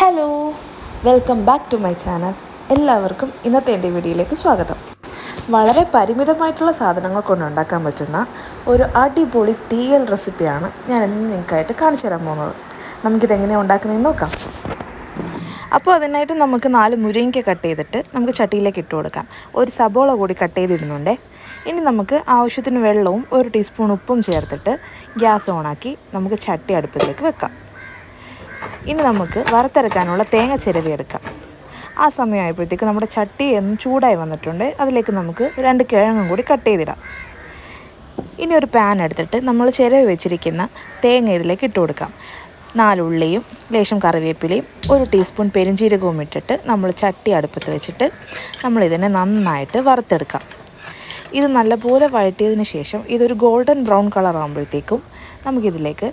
Hello welcome back to my channel എല്ലാവർക്കും ഇന്നത്തെ എന്റെ വീഡിയോയിലേക്ക് സ്വാഗതം. വളരെ പരിമിതമായിട്ടുള്ള സാധനങ്ങൾ കൊണ്ടുണ്ടാക്കാൻ പറ്റുന്ന ഒരു അടിപൊളി തീയൽ റെസിപ്പിയാണ് ഞാൻ ഇന്ന് നിങ്ങൾക്കായിട്ട് കാണിച്ചു തരാൻ പോകുന്നത്. നമുക്കിത് എങ്ങനെയാണ് ഉണ്ടാക്കുന്നതെന്ന് നോക്കാം. അപ്പോൾ അതിനായിട്ട് നമുക്ക് നാല് മുരിങ്ങയ്ക്ക കട്ട് ചെയ്തിട്ട് നമുക്ക് ചട്ടിയിലേക്ക് ഇട്ട് കൊടുക്കാം. ഒരു സബോള കൂടി കട്ട് ചെയ്തിടുന്നുണ്ട്. ഇനി നമുക്ക് ആവശ്യത്തിന് വെള്ളവും ഒരു ടീസ്പൂൺ ഉപ്പും ചേർത്തിട്ട് ഗ്യാസ് ഓണാക്കി നമുക്ക് ചട്ടി അടുപ്പിലേക്ക് വെക്കാം. ഇനി നമുക്ക് വറുത്തരക്കാനുള്ള തേങ്ങ ചിരവി എടുക്കാം. ആ സമയമായപ്പോഴത്തേക്ക് നമ്മുടെ ചട്ടി ഒന്ന് ചൂടായി വന്നിട്ടുണ്ട്. അതിലേക്ക് നമുക്ക് രണ്ട് കിഴങ്ങും കൂടി കട്ട് ചെയ്തിടാം. ഇനി ഒരു പാൻ എടുത്തിട്ട് നമ്മൾ ചിരവി വെച്ചിരിക്കുന്ന തേങ്ങ ഇതിലേക്ക് ഇട്ട് കൊടുക്കാം. നാലുള്ളിയും ലേശം കറിവേപ്പിലയും ഒരു ടീസ്പൂൺ പെരിഞ്ചീരകവും ഇട്ടിട്ട് നമ്മൾ ചട്ടി അടുപ്പത്ത് വെച്ചിട്ട് നമ്മളിതിനെ നന്നായിട്ട് വറുത്തെടുക്കാം. ഇത് നല്ലപോലെ വഴറ്റിയതിന് ശേഷം ഇതൊരു ഗോൾഡൻ ബ്രൗൺ കളർ ആകുമ്പോഴത്തേക്കും നമുക്കിതിലേക്ക്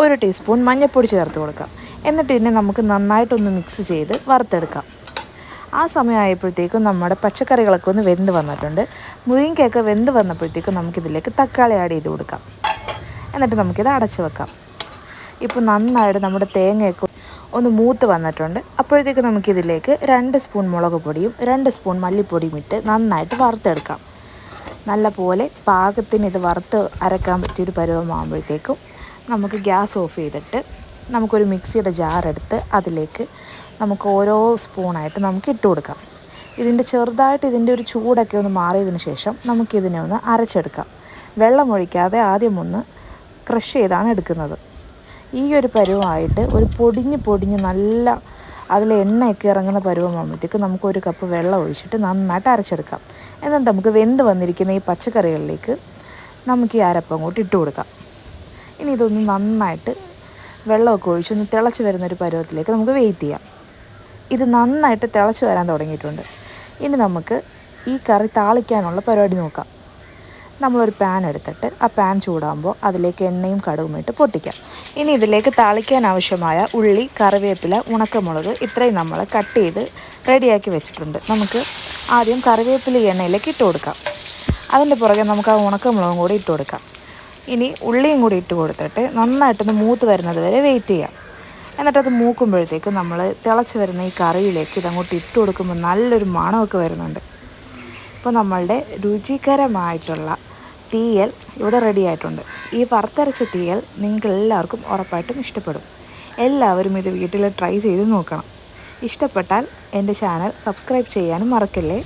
ഒരു ടീസ്പൂൺ മഞ്ഞൾപ്പൊടി ചേർത്ത് കൊടുക്കാം. എന്നിട്ട് ഇതിനെ നമുക്ക് നന്നായിട്ടൊന്ന് മിക്സ് ചെയ്ത് വറുത്തെടുക്കാം. ആ സമയമായപ്പോഴത്തേക്കും നമ്മുടെ പച്ചക്കറികളൊക്കെ ഒന്ന് വെന്ത് വന്നിട്ടുണ്ട്. മുരിങ്ങയൊക്കെ വെന്ത് വന്നപ്പോഴത്തേക്കും നമുക്കിതിലേക്ക് തക്കാളി ആഡ് ചെയ്ത് കൊടുക്കാം. എന്നിട്ട് നമുക്കിത് അടച്ചു വെക്കാം. ഇപ്പോൾ നന്നായിട്ട് നമ്മുടെ തേങ്ങയൊക്കെ ഒന്ന് മൂത്ത് വന്നിട്ടുണ്ട്. അപ്പോഴത്തേക്ക് നമുക്കിതിലേക്ക് രണ്ട് സ്പൂൺ മുളക് പൊടിയും രണ്ട് സ്പൂൺ മല്ലിപ്പൊടിയും ഇട്ട് നന്നായിട്ട് വറുത്തെടുക്കാം. നല്ല പോലെ പാകത്തിന് ഇത് വറുത്ത് അരക്കാൻ പറ്റിയൊരു പരുവമാകുമ്പോഴത്തേക്കും നമുക്ക് ഗ്യാസ് ഓഫ് ചെയ്തിട്ട് നമുക്കൊരു മിക്സിയുടെ ജാർ എടുത്ത് അതിലേക്ക് നമുക്ക് ഓരോ സ്പൂണായിട്ട് നമുക്ക് ഇട്ട് കൊടുക്കാം. ഇതിന്റെ ചെറുതായിട്ട് ഇതിന്റെ ഒരു ചൂടൊക്കെ ഒന്ന് മാറിയതിന് ശേഷം നമുക്കിതിനെ ഒന്ന് അരച്ചെടുക്കാം. വെള്ളം ഒഴിക്കാതെ ആദ്യം ഒന്ന് ക്രഷ് ചെയ്താണ് എടുക്കുന്നത്. ഈ ഒരു പരുവമായിട്ട് ഒരു പൊടിഞ്ഞ് പൊടിഞ്ഞ് നല്ല അതിൽ എണ്ണയൊക്കെ ഇറങ്ങുന്ന പരുവമാകുമ്പോഴത്തേക്ക് നമുക്ക് ഒരു കപ്പ് വെള്ളം ഒഴിച്ചിട്ട് നന്നായിട്ട് അരച്ചെടുക്കാം. എന്നിട്ട് നമുക്ക് വെന്ത് വന്നിരിക്കുന്ന ഈ പച്ചക്കറികളിലേക്ക് നമുക്ക് ഈ അരപ്പം കൂട്ടി ഇട്ട് കൊടുക്കാം. ഇനി ഇതൊന്ന് നന്നായിട്ട് വെള്ളമൊക്കെ ഒഴിച്ച് ഒന്ന് തിളച്ച് വരുന്നൊരു പരുവത്തിലേക്ക് നമുക്ക് വെയിറ്റ് ചെയ്യാം. ഇത് നന്നായിട്ട് തിളച്ച് വരാൻ തുടങ്ങിയിട്ടുണ്ട്. ഇനി നമുക്ക് ഈ കറി താളിക്കാനുള്ള പരിപാടി നോക്കാം. നമ്മളൊരു പാൻ എടുത്തിട്ട് ആ പാൻ ചൂടാകുമ്പോൾ അതിലേക്ക് എണ്ണയും കടുകും ഇട്ട് പൊട്ടിക്കാം. ഇനി ഇതിലേക്ക് താളിക്കാൻ ആവശ്യമായ ഉള്ളി കറിവേപ്പില ഉണക്കമുളക് ഇത്രയും നമ്മൾ കട്ട് ചെയ്ത് റെഡിയാക്കി വെച്ചിട്ടുണ്ട്. നമുക്ക് ആദ്യം കറിവേപ്പില എണ്ണയിലേക്ക് ഇട്ട് കൊടുക്കാം. അതിന്റെ പുറകെ നമുക്ക് ആ ഉണക്കമുളകും കൂടി ഇട്ട് കൊടുക്കാം. ഇനി ഉള്ളിയും കൂടി ഇട്ട് കൊടുത്തിട്ട് നന്നായിട്ടൊന്ന് മൂത്ത് വരുന്നത് വരെ വെയിറ്റ് ചെയ്യാം. എന്നിട്ടത് മൂക്കുമ്പോഴത്തേക്ക് നമ്മൾ തിളച്ച് വരുന്ന ഈ കറിയിലേക്ക് ഇതങ്ങോട്ട് ഇട്ട് കൊടുക്കുമ്പോൾ നല്ലൊരു മണമൊക്കെ വരുന്നുണ്ട്. ഇപ്പോൾ നമ്മളുടെ രുചികരമായിട്ടുള്ള തീയൽ ഇവിടെ റെഡി ആയിട്ടുണ്ട്. ഈ വറുത്തരച്ച തീയൽ നിങ്ങൾക്ക് എല്ലാവർക്കും ഉറപ്പായിട്ടും ഇഷ്ടപ്പെടും. എല്ലാവരും ഇത് വീട്ടിൽ ട്രൈ ചെയ്ത് നോക്കണം. ഇഷ്ടപ്പെട്ടാൽ എന്റെ ചാനൽ സബ്സ്ക്രൈബ് ചെയ്യാനും മറക്കല്ലേ?